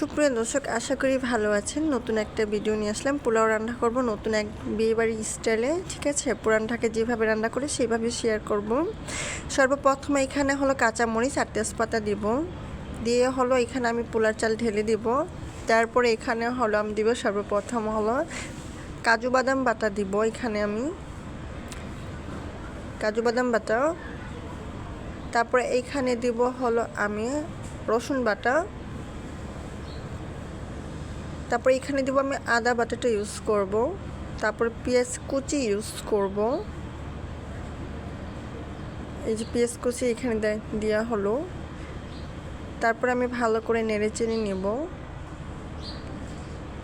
সুপ্রিয় দর্শক, আশা করি ভালো আছেন। নতুন একটা ভিডিও নিয়ে আসলাম। পোলাও রান্না করব নতুন এক বিয়েবাড়ি স্টাইলে ঠিক আছে? পুরানটাকে যেভাবে রান্না করে, সেইভাবে শেয়ার করব। সর্বপ্রথমে এখানে হলো কাঁচামরিচ আর তেজপাতা দিব। দিয়ে হলো এখানে আমি পোলার চাল ঢেলে দিব। তারপরে এখানে হলো আমি দিব সর্বপ্রথম হলো কাজু বাদাম বাটা দিব এখানে আমি। কাজু বাদাম বাটা। তারপরে এইখানে দিব হলো আমি রসুন বাটা। তারপর এখানে দেবো আমি আদা বাটাটা ইউজ করব। তারপর পেঁয়াজ কুচি ইউজ করব। এই যে পেঁয়াজ কুচি এখানে দেওয়া হলো। তারপর আমি ভালো করে নেড়ে চেড়ে নেব।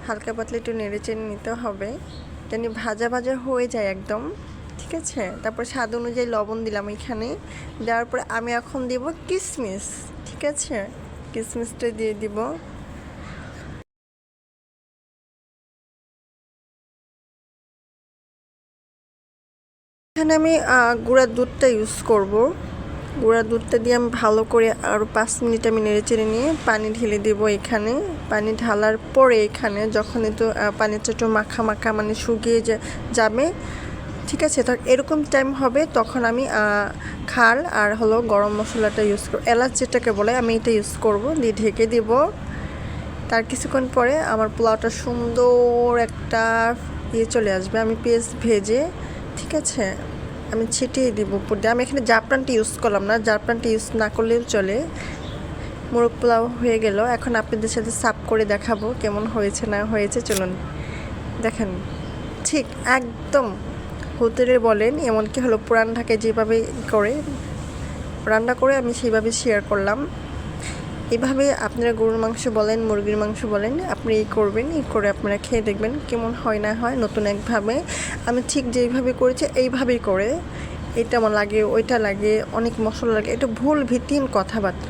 হালকা পাতলা একটু নেড়ে চেড়ে নিতে হবে। জানি ভাজা ভাজা হয়ে যায় একদম, ঠিক আছে? তারপর স্বাদ অনুযায়ী লবণ দিলাম এখানে। দেওয়ার পরে আমি এখন দেব কিশমিশ ঠিক আছে? কিশমিশটা দিয়ে দিব। এখানে আমি গুঁড়ার দুধটা ইউজ করব। গুঁড়ার দুধটা দিয়ে আমি ভালো করে আরও পাঁচ মিনিট আমি নেড়ে চেড়ে নিয়ে পানি ঢেলে দেব এখানে। পানি ঢালার পরে এখানে যখন একটু পানিটা একটু মাখা মাখা মানে শুকিয়ে যাবে, ঠিক আছে? তো এরকম টাইম হবে তখন আমি খাল আর হলো গরম মশলাটা ইউজ করব এলাচ যেটাকে বলে আমি এটা ইউজ করব, দিয়ে ঢেকে দেব। তার কিছুক্ষণ পরে আমার পোলাওটা সুন্দর একটা ইয়ে চলে আসবে। আমি পেস্ট ভেজে ঠিক আছে, আমি ছিটিয়ে দিব উপর দিয়ে। আমি এখানে জাফরানটি ইউজ করলাম না, জাফরানটি ইউজ না করলেও চলে। মোরগ পোলাও হয়ে গেল। এখন আপনাদের সাথে সাফ করে দেখাবো কেমন হয়েছে না হয়েছে। চলুন দেখেন। ঠিক একদম হোটেলে বলেন, এমনকি হলো পুরান ঢাকে যেভাবে করে, রান্না করে আমি সেইভাবে শেয়ার করলাম। এভাবে আপনারা গরুর মাংস বলেন, মুরগির মাংস বলেন আপনি এই করবেন, এই করে আপনারা খেয়ে দেখবেন কেমন হয় না হয়, নতুন একভাবে। আমি ঠিক যেইভাবে করেছি, এইভাবেই করে। এটা আমার লাগে, ওইটা লাগে, অনেক মশলা লাগে, এটা ভুল ভিত্তিহীন কথাবার্তা।